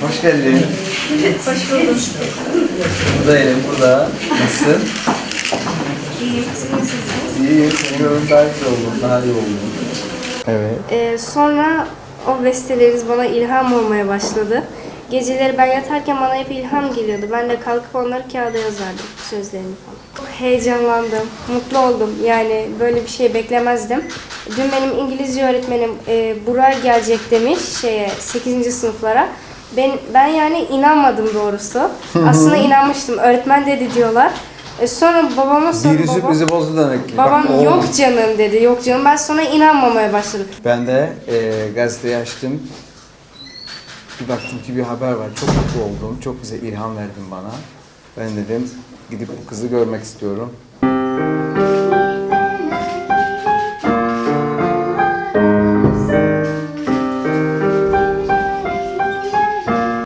Hoş geldin. Hoş bulduk. Burada Elif, burada. Nasılsın? İyiyim. Siz nasılsınız? İyi, seni gördüm daha iyi oldum, daha iyi oldum. Evet. Ee, sonra o besteleriniz bana ilham olmaya başladı. Geceleri ben yatarken bana hep ilham geliyordu. Ben de kalkıp onları kağıda yazardım, sözlerini falan. Heyecanlandım, mutlu oldum. Yani böyle bir şey beklemezdim. Dün benim İngilizce öğretmenim e, buraya gelecek demiş şeye 8. sınıflara. Ben, ben yani inanmadım doğrusu. Aslında inanmıştım. Öğretmen dedi diyorlar. E, sonra babama sordum. Biri babam- sürprizi bozdu demek ki. Babam Bak, yok canım dedi. Yok canım. Ben sonra inanmamaya başladım. Ben de e, gazeteyi açtım. Bir baktım ki bir haber var. Çok mutlu oldum. Çok güzel ilham verdin bana. Ben dedim gidip bu kızı görmek istiyorum.